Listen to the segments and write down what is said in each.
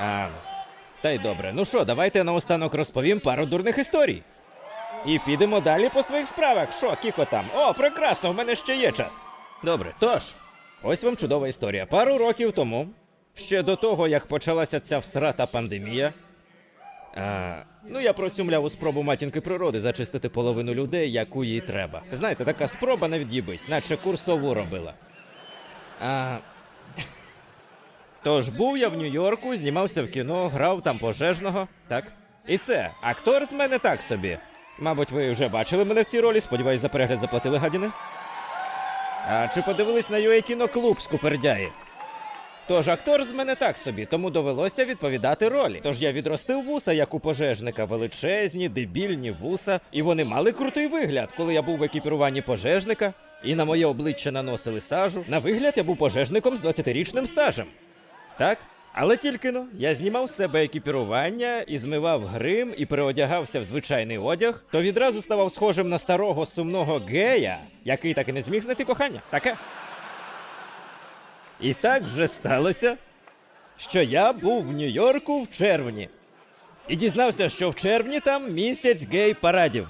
А, та й добре. Ну що, давайте наостанок розповім пару дурних історій. І підемо далі по своїх справах. Що, Кіко там? О, прекрасно, в мене ще є час. Добре, тож, ось вам чудова історія. Пару років тому, ще до того, як почалася ця всрата пандемія. А, ну, я процюмляв спробу матінки природи зачистити половину людей, яку їй треба. Знаєте, така спроба не від'їбись, наче курсову робила. А, Тож був я в Нью-Йорку, знімався в кіно, грав там пожежного, так? І це актор з мене так собі. Мабуть, ви вже бачили мене в цій ролі, сподіваюсь, за перегляд заплатили гадіни. А чи подивились на UA кіноклуб з Купердяї? Тож актор з мене так собі, тому довелося відповідати ролі. Тож я відростив вуса, як у пожежника, величезні, дебільні вуса, і вони мали крутий вигляд, коли я був в екіпіруванні пожежника, і на моє обличчя наносили сажу. На вигляд я був пожежником з 20-річним стажем. Так? Але тільки но я знімав з себе екіпірування і змивав грим і переодягався в звичайний одяг, то відразу ставав схожим на старого сумного гея, який так і не зміг знайти кохання. Таке. І так вже сталося, що я був в Нью-Йорку в червні. І дізнався, що в червні там місяць гей-парадів.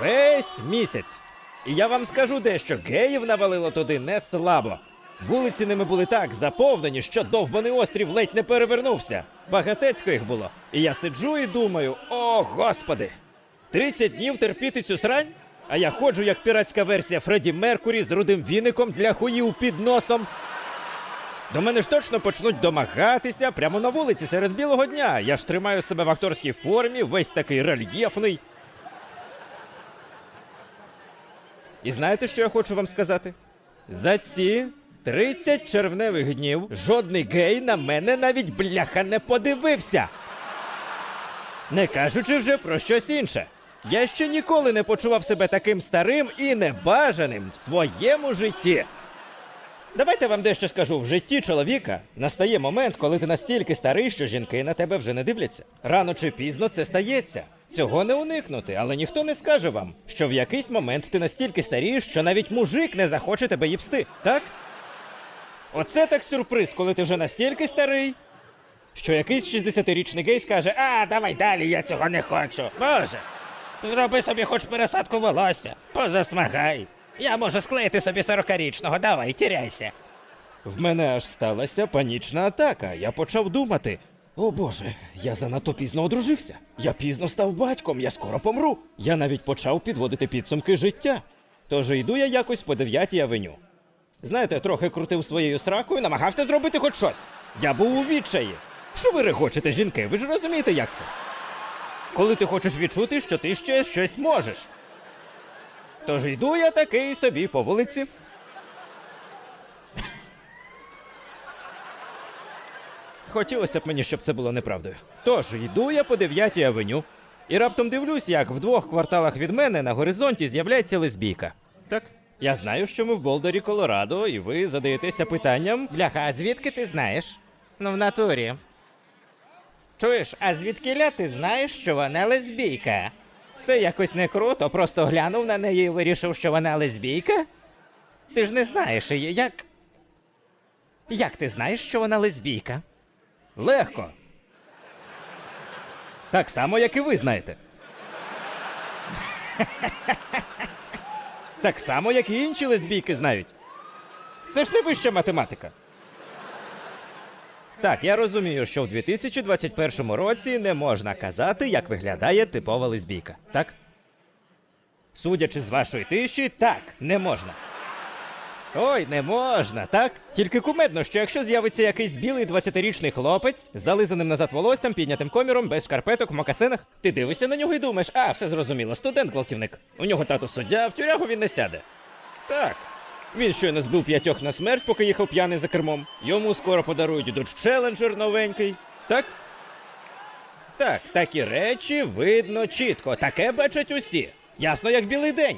Весь місяць. І я вам скажу дещо, геїв навалило туди не слабо. Вулиці ними були так заповнені, що довбаний острів ледь не перевернувся. Багатецько їх було. І я сиджу і думаю: о, господи! 30 днів терпіти цю срань? А я ходжу як піратська версія Фредді Меркурі з рудим віником для хуїв під носом. До мене ж точно почнуть домагатися прямо на вулиці серед білого дня. Я ж тримаю себе в акторській формі, весь такий рельєфний. І знаєте, що я хочу вам сказати? За ці 30 червневих днів жодний гей на мене навіть бляха не подивився. Не кажучи вже про щось інше. Я ще ніколи не почував себе таким старим і небажаним в своєму житті. Давайте вам дещо скажу. В житті чоловіка настає момент, коли ти настільки старий, що жінки на тебе вже не дивляться. Рано чи пізно це стається. Цього не уникнути, але ніхто не скаже вам, що в якийсь момент ти настільки старієш, що навіть мужик не захоче тебе їбсти, так? Оце так сюрприз, коли ти вже настільки старий, що якийсь 60-річний гей скаже: А, давай далі, я цього не хочу. Боже, зроби собі хоч пересадку волосся, позасмагай. Я можу склеїти собі 40-річного, давай, тіряйся. В мене аж сталася панічна атака. Я почав думати. О боже, я занадто пізно одружився. Я пізно став батьком, я скоро помру. Я навіть почав підводити підсумки життя. Тож йду я якось по 9-й авеню. Знаєте, трохи крутив своєю сракою, намагався зробити хоч щось. Я був у відчаї. Що ви регочете, жінки? Ви ж розумієте, як це? Коли ти хочеш відчути, що ти ще щось можеш. Тож йду я такий собі по вулиці. Хотілося б мені, щоб це було неправдою. Тож йду я по 9-й авеню, і раптом дивлюсь, як в двох кварталах від мене на горизонті з'являється лесбійка. Так? Я знаю, що ми в Болдері, Колорадо, і ви задаєтеся питанням. Бляха, а звідки ти знаєш? Ну, в натурі. Чуєш, а звідкиля ти знаєш, що вона лесбійка? Це якось не круто, просто глянув на неї і вирішив, що вона лесбійка? Ти ж не знаєш її, як. Як ти знаєш, що вона лесбійка? Легко. Так само, як і ви знаєте. так само, як і інші лесбійки знають. Це ж не вища математика. Так, я розумію, що в 2021 році не можна казати, як виглядає типова лесбійка, так? Судячи з вашої тиші, так, не можна. Ой, не можна, так? Тільки кумедно, що якщо з'явиться якийсь білий 20-річний хлопець з зализаним назад волоссям, піднятим коміром, без шкарпеток, в мокасинах, ти дивишся на нього і думаєш, а, все зрозуміло, студент-гвалтівник. У нього тато суддя, в тюрягу він не сяде. Так. Він щойно збив п'ятьох на смерть, поки їхав п'яний за кермом. Йому скоро подарують Dodge Challenger новенький. Так? Так, такі речі видно чітко. Таке бачать усі. Ясно, як білий день.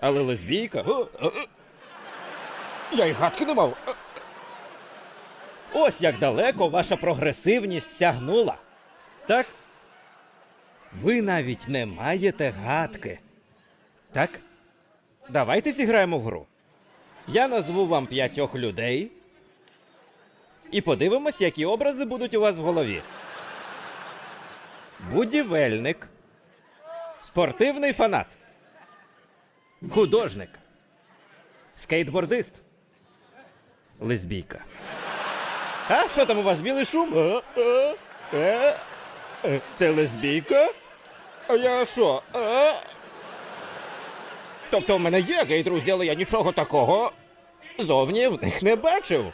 Але лесбійка. О, о, о. Я й гадки не мав. Ось як далеко ваша прогресивність сягнула. Так? Ви навіть не маєте гадки. Так? Давайте зіграємо в гру. Я назву вам п'ятьох людей. І подивимось, які образи будуть у вас в голові. Будівельник. Спортивний фанат. Художник. Скейтбордист. Лесбійка. А що там у вас білий шум? А, а, а, е, Це лесбійка? А я що? А? Тобто в мене є гей-друзі, але я нічого такого зовні в них не бачив.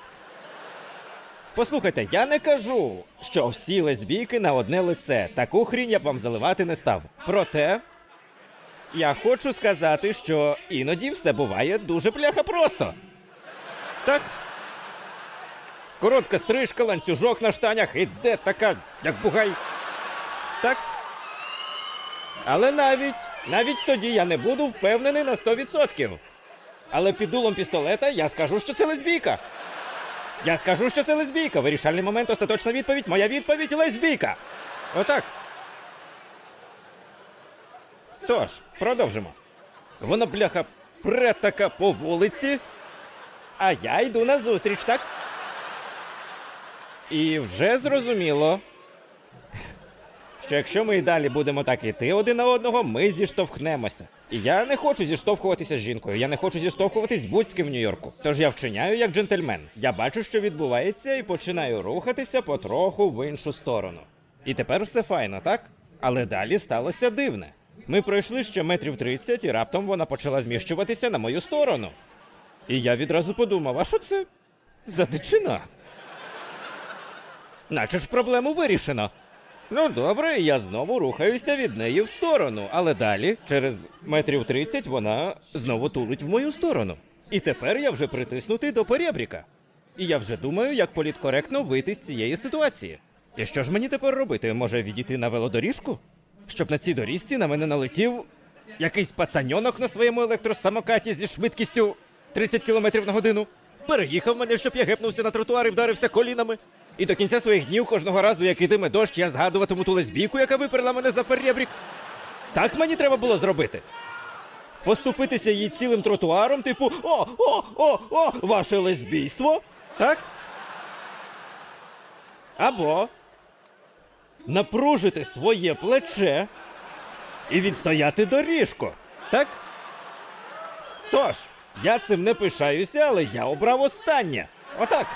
Послухайте, я не кажу, що всі лесбійки на одне лице. Таку хрінь я б вам заливати не став. Проте, я хочу сказати, що іноді все буває дуже бляха просто. Так? Коротка стрижка, ланцюжок на штанях, іде така, як бугай. Так? Але навіть, навіть тоді я не буду впевнений на 100%. Але під дулом пістолета я скажу, що це лесбійка. Я скажу, що це лесбійка. Вирішальний момент, остаточна відповідь. Моя відповідь лесбійка. Отак. Тож, продовжимо. Вона, бляха, пре така по вулиці, а я йду на зустріч, так? І вже зрозуміло, що якщо ми і далі будемо так іти один на одного, ми зіштовхнемося. І я не хочу зіштовхуватися з жінкою, я не хочу зіштовхуватись з будь-ким в Нью-Йорку. Тож я вчиняю як джентльмен. Я бачу, що відбувається, і починаю рухатися потроху в іншу сторону. І тепер все файно, так? Але далі сталося дивне. Ми пройшли ще метрів 30, і раптом вона почала зміщуватися на мою сторону. І я відразу подумав, а що це за дичина? Наче ж проблему вирішено. Ну добре, я знову рухаюся від неї в сторону, але далі, через метрів 30, вона знову тулить в мою сторону. І тепер я вже притиснутий до поребріка. І я вже думаю, як політкоректно вийти з цієї ситуації. І що ж мені тепер робити? Може відійти на велодоріжку? Щоб на цій доріжці на мене налетів якийсь пацаньонок на своєму електросамокаті зі швидкістю 30 км на годину. Переїхав мене, щоб я гепнувся на тротуар і вдарився колінами. І до кінця своїх днів кожного разу, як ітиме дощ, я згадуватиму ту лесбійку, яка виперла мене за перебрік. Так мені треба було зробити. Поступитися їй цілим тротуаром, типу О, о, о, о, ваше лесбійство. Так? Або напружити своє плече і відстояти доріжку. Так? Тож, я цим не пишаюся, але я обрав останнє. Отак.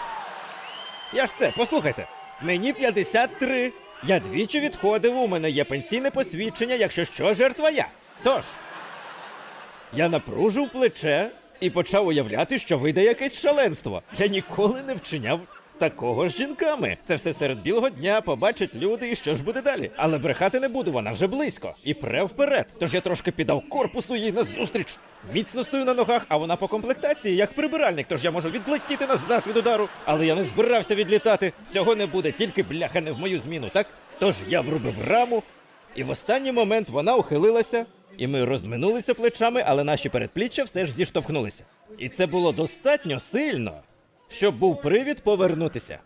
Я ж це, послухайте. Мені 53. Я двічі відходив, у мене є пенсійне посвідчення, якщо що, жертва я. Тож, я напружив плече і почав уявляти, що вийде якесь шаленство. Я ніколи не вчиняв такого з жінками. Це все серед білого дня, побачать люди, і що ж буде далі. Але брехати не буду, вона вже близько. І пре вперед. Тож я трошки піддав корпусу їй назустріч. Міцно стою на ногах, а вона по комплектації як прибиральник, тож я можу відлетіти назад від удару. Але я не збирався відлітати. Цього не буде, тільки бляха не в мою зміну, так? Тож я врубив раму, і в останній момент вона ухилилася, і ми розминулися плечами, але наші передпліччя все ж зіштовхнулися. І це було достатньо сильно, щоб був привід повернутися.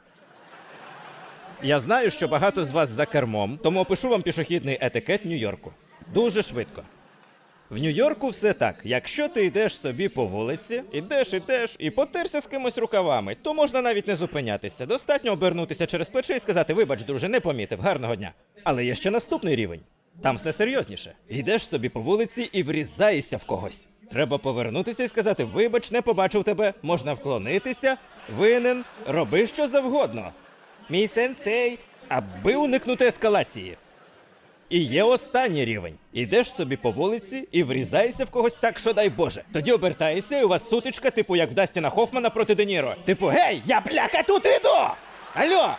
Я знаю, що багато з вас за кермом, тому опишу вам пішохідний етикет Нью-Йорку. Дуже швидко. В Нью-Йорку все так. Якщо ти йдеш собі по вулиці, ідеш, ідеш і потерся з кимось рукавами, то можна навіть не зупинятися. Достатньо обернутися через плече і сказати: вибач, друже, не помітив, гарного дня. Але є ще наступний рівень. Там все серйозніше. Йдеш собі по вулиці і врізаєшся в когось. Треба повернутися і сказати: вибач, не побачив тебе, можна вклонитися, винен, роби що завгодно. Мій сенсей, аби уникнути ескалації. І є останній рівень. Ідеш собі по вулиці і врізаєшся в когось так, що дай Боже. Тоді обертаєшся, і у вас сутичка, типу як в Дастіна Хофмана проти Де Ніро. Типу, гей, я бляха тут іду! Алло!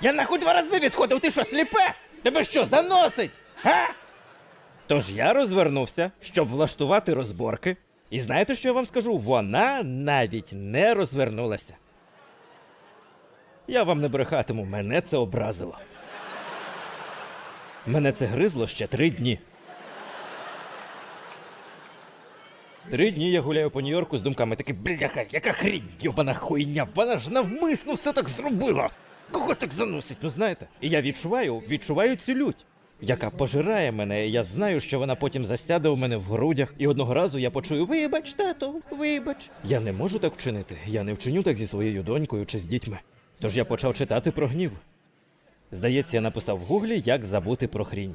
Я нахуй два рази відходив, ти що, сліпе? Тебе що, заносить? Га? Тож я розвернувся, щоб влаштувати розборки. І знаєте, що я вам скажу? Вона навіть не розвернулася. Я вам не брехатиму, мене це образило. Мене це гризло ще три дні. Три дні я гуляю по Нью-Йорку з думками такі, бляха, яка хрінь, йобана хуйня, вона ж навмисно все так зробила. Кого так заносить, ну знаєте? І я відчуваю, відчуваю цю лють, яка пожирає мене, і я знаю, що вона потім засяде у мене в грудях. І одного разу я почую: Вибач, тато, вибач. Я не можу так вчинити. Я не вчиню так зі своєю донькою чи з дітьми. Тож я почав читати про гнів. Здається, я написав в гуглі, як забути про хрінь.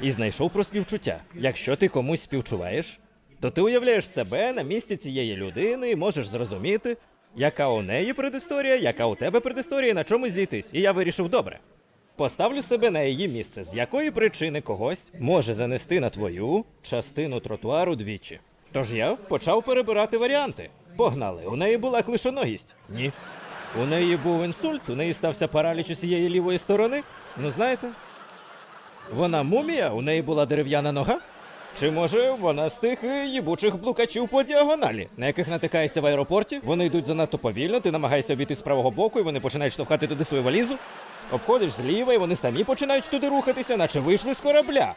І знайшов про співчуття. Якщо ти комусь співчуваєш, то ти уявляєш себе на місці цієї людини і можеш зрозуміти, яка у неї предісторія, яка у тебе предісторія, на чомусь зійтись. І я вирішив добре. Поставлю себе на її місце, з якої причини когось може занести на твою частину тротуару двічі. Тож я почав перебирати варіанти. Погнали, у неї була клишоногість? Ні. У неї був інсульт, у неї стався параліч усієї лівої сторони. Ну знаєте, вона мумія, у неї була дерев'яна нога? Чи може вона з тих е, їбучих блукачів по діагоналі, на яких натикаєшся в аеропорті? Вони йдуть занадто повільно, ти намагаєшся обійти з правого боку, і вони починають штовхати туди свою валізу. Обходиш зліва, і вони самі починають туди рухатися, наче вийшли з корабля.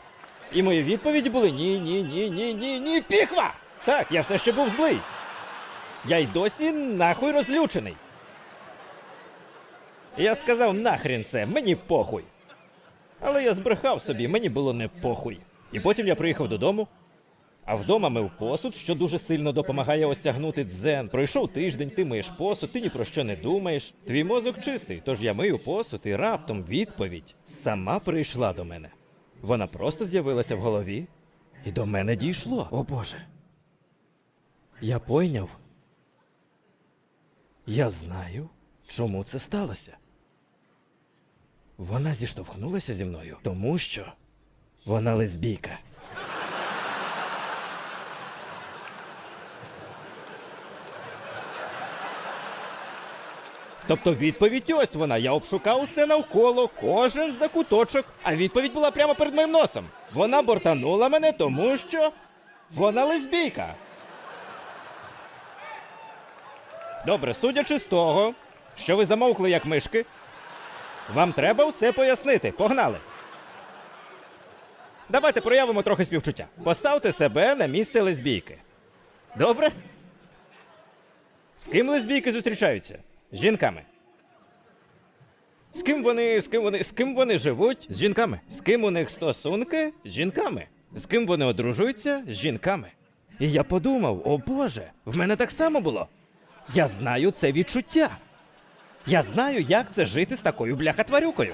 І мої відповіді були ні, ні, ні, ні, ні, ні, піхва! Так, я все ще був злий. Я й досі нахуй розлючений. Я сказав нахрін це, мені похуй. Але я збрехав собі, мені було не похуй. І потім я приїхав додому, а вдома мив посуд, що дуже сильно допомагає осягнути дзен. Пройшов тиждень, ти миєш посуд, ти ні про що не думаєш. Твій мозок чистий, тож я мию посуд, і раптом відповідь сама прийшла до мене. Вона просто з'явилася в голові, і до мене дійшло. О Боже. Я пойняв. Я знаю, чому це сталося. Вона зіштовхнулася зі мною, тому що вона лесбійка. Тобто відповідь ось вона. Я обшукав усе навколо, кожен закуточок, а відповідь була прямо перед моїм носом. Вона бортанула мене, тому що вона лесбійка. Добре, судячи з того, що ви замовкли як мишки, вам треба все пояснити. Погнали. Давайте проявимо трохи співчуття. Поставте себе на місце лесбійки. Добре? З ким лесбійки зустрічаються? Жінками. З ким вони, з ким вони, з ким вони живуть? З жінками. З ким у них стосунки? З жінками. З ким вони одружуються? З жінками. І я подумав: о Боже, в мене так само було. Я знаю це відчуття. Я знаю, як це жити з такою бляхатварюкою.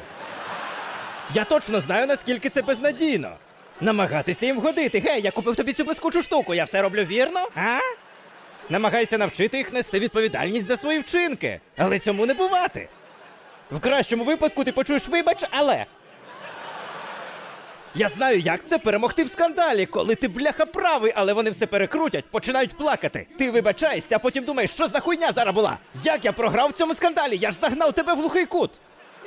Я точно знаю, наскільки це безнадійно. Намагатися їм вгодити. Гей, я купив тобі цю блискучу штуку, я все роблю вірно? А? Намагайся навчити їх нести відповідальність за свої вчинки. Але цьому не бувати. В кращому випадку ти почуєш вибач, але. Я знаю, як це перемогти в скандалі, коли ти бляха правий, але вони все перекрутять, починають плакати. Ти вибачаєшся, а потім думаєш, що за хуйня зараз була? Як я програв в цьому скандалі? Я ж загнав тебе в глухий кут.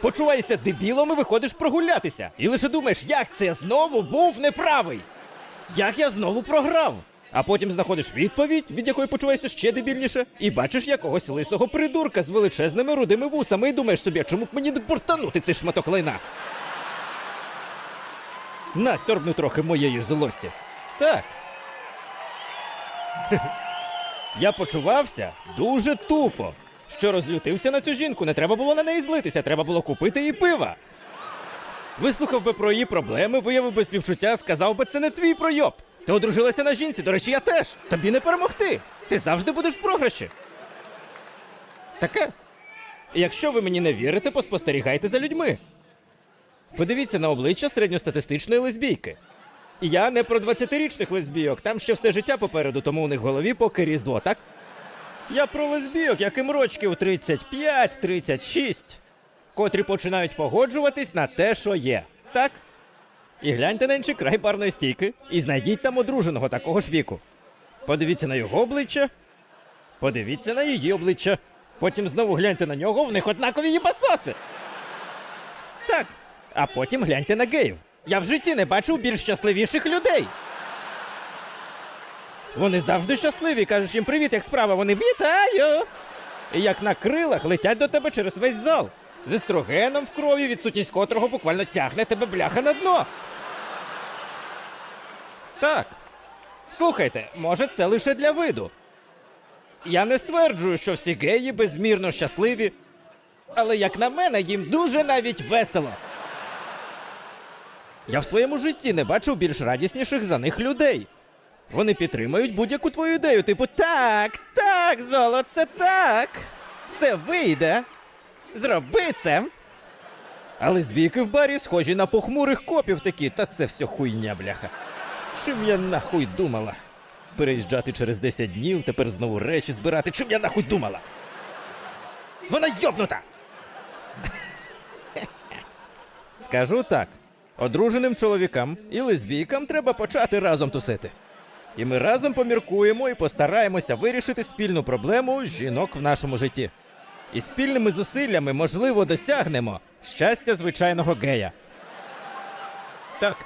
Почуваєшся дебілом і виходиш прогулятися. І лише думаєш, як це я знову був неправий. Як я знову програв? А потім знаходиш відповідь, від якої почуваєшся ще дебільніше, і бачиш якогось лисого придурка з величезними рудими вусами, і думаєш собі, чому б мені не портанути цей шматок лайна? На, трохи моєї злості. Так. Я почувався дуже тупо. Що розлютився на цю жінку, не треба було на неї злитися, треба було купити їй пива. Вислухав би про її проблеми, виявив би співчуття, сказав би, це не твій пройоб. Ти одружилася на жінці, до речі, я теж. Тобі не перемогти. Ти завжди будеш в програші. Таке. Якщо ви мені не вірите, поспостерігайте за людьми. Подивіться на обличчя середньостатистичної лесбійки. Я не про 20-річних лесбійок, там ще все життя попереду, тому у них в голові поки різдво, так? Я про лесбійок, яким рочків 35-36, котрі починають погоджуватись на те, що є. Так? І гляньте на інший край барної стійки і знайдіть там одруженого такого ж віку. Подивіться на його обличчя, подивіться на її обличчя. Потім знову гляньте на нього, в них однакові їбасоси. Так. А потім гляньте на геїв. Я в житті не бачив більш щасливіших людей. Вони завжди щасливі, кажеш їм привіт, як справа. Вони вітаю. І як на крилах летять до тебе через весь зал. З естрогеном в крові, відсутність котрого буквально тягне тебе бляха на дно. Так. Слухайте, може, це лише для виду. Я не стверджую, що всі геї безмірно щасливі, але як на мене, їм дуже навіть весело. Я в своєму житті не бачив більш радісніших за них людей. Вони підтримують будь-яку твою ідею, типу так, так, золоце, так. Все вийде. Зроби це. А лесбійки в барі схожі на похмурих копів такі, та це все хуйня, бляха. Чим я нахуй думала? Переїжджати через 10 днів, тепер знову речі збирати. Чим я нахуй думала? Вона йобнута! Скажу так: одруженим чоловікам і лесбійкам треба почати разом тусити. І ми разом поміркуємо і постараємося вирішити спільну проблему жінок в нашому житті. І спільними зусиллями, можливо, досягнемо щастя звичайного гея. Так.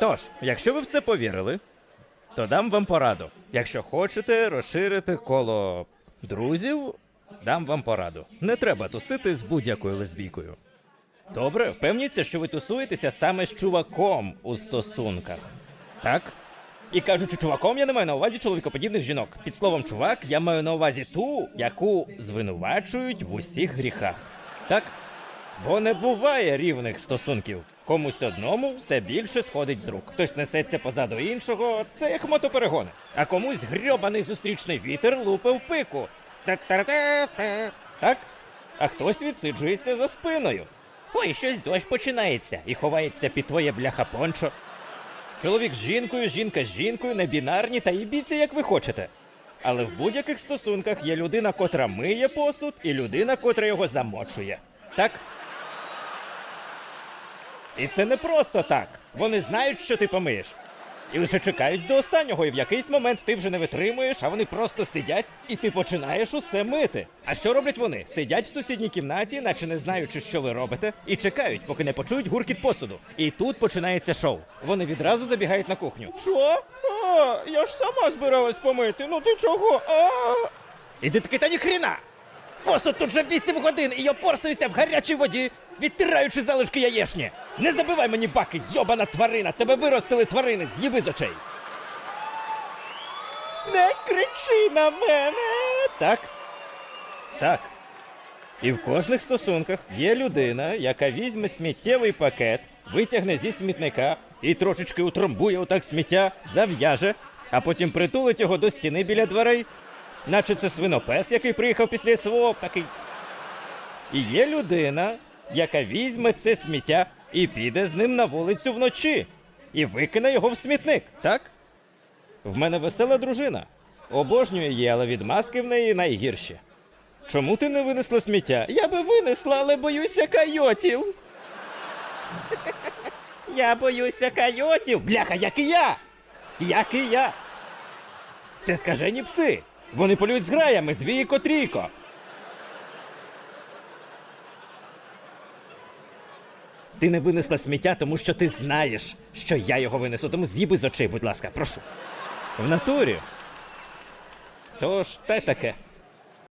Тож, якщо ви в це повірили, то дам вам пораду. Якщо хочете розширити коло друзів, дам вам пораду. Не треба тусити з будь-якою лесбійкою. Добре, впевніться, що ви тусуєтеся саме з чуваком у стосунках. Так? І кажучи чуваком, я не маю на увазі чоловікоподібних жінок. Під словом чувак, я маю на увазі ту, яку звинувачують в усіх гріхах. Так? Бо не буває рівних стосунків. Комусь одному все більше сходить з рук. Хтось несеться позаду іншого, це як мотоперегони. А комусь грьобаний зустрічний вітер лупе в пику. Та-та-та-та. Так? А хтось відсиджується за спиною. Ой, щось дощ починається і ховається під твоє бляха пончо. Чоловік з жінкою, жінка з жінкою, не бінарні та їбіться, як ви хочете. Але в будь-яких стосунках є людина, котра миє посуд, і людина, котра його замочує. Так? І це не просто так. Вони знають, що ти помиєш. І лише чекають до останнього, і в якийсь момент ти вже не витримуєш, а вони просто сидять, і ти починаєш усе мити. А що роблять вони? Сидять в сусідній кімнаті, наче не знаючи, що ви робите, і чекають, поки не почують гуркіт посуду. І тут починається шоу. Вони відразу забігають на кухню. Що? А, я ж сама збиралась помити. Ну ти чого? А. І ти такий, та ніхрена! Посуд тут вже 8 годин, і я порсуюся в гарячій воді, відтираючи залишки яєшні. Не забивай мені баки, йобана тварина! Тебе виростили тварини, з'їби з очей. Не кричи на мене. Так. Так. І в кожних стосунках є людина, яка візьме сміттєвий пакет, витягне зі смітника і трошечки утрамбує отак сміття, зав'яже, а потім притулить його до стіни біля дверей, наче це свинопес, який приїхав після СВО, такий. І є людина, яка візьме це сміття і піде з ним на вулицю вночі і викине його в смітник, так? В мене весела дружина. Обожнюю її, але відмазки в неї найгірші. Чому ти не винесла сміття? Я би винесла, але боюся койотів. Я боюся койотів. Бляха, як і я. Як і я. Це скажені пси. Вони полюють з граями двійко Ти не винесла сміття, тому що ти знаєш, що я його винесу. Тому з'їби з очей, будь ласка, прошу. В натурі. Тож, те таке.